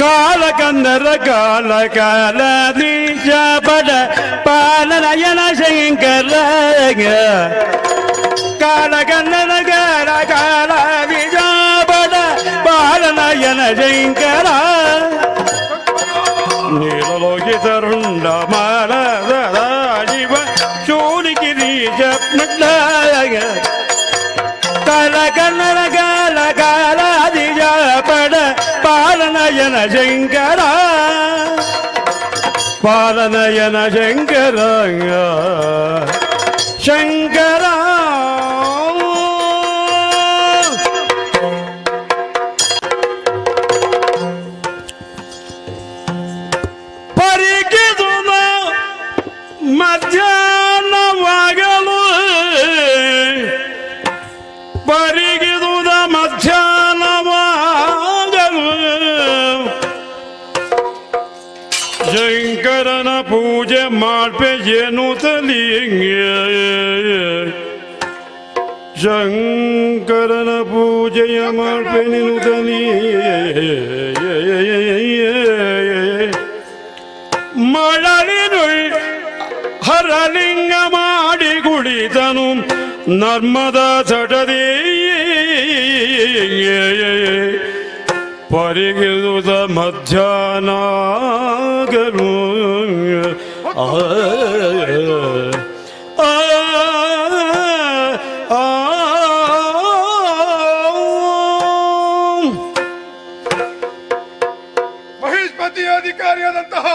காலகந்தர கால காலீஜபட பாலநயன சங்கர காலகந்தர கால காலீஜபட பாலநயன சங்கர நீலலோகிதருண்ட மாலதாஜிவ சூரிகிரீஜ கலகந்தர ಪಾಲನಯನ ಶಂಕರ ಪಾದನಯನ ಶಂಕರ ಶಂಕರ ಶಂಕರನ ಪೂಜೆ ಮಾಡ್ಪೆ ಏನು ತಲಿಂಗೆ ಶಂಕರನ ಪೂಜೆಯ ಮಾಡ್ಪೆ ನೀನು ಮಳಲಿನುಳ್ ಹರಲಿಂಗ ಮಾಡಿ ಕುಡಿತನು ನರ್ಮದ ಚಟದಿ ಪರಿಗಿಳುವುದ ಮಧ್ಯಾಹ್ನಾಗಲು ಬಹಿಷ್ಪತಿ ಅಧಿಕಾರಿಯಾದಂತಹ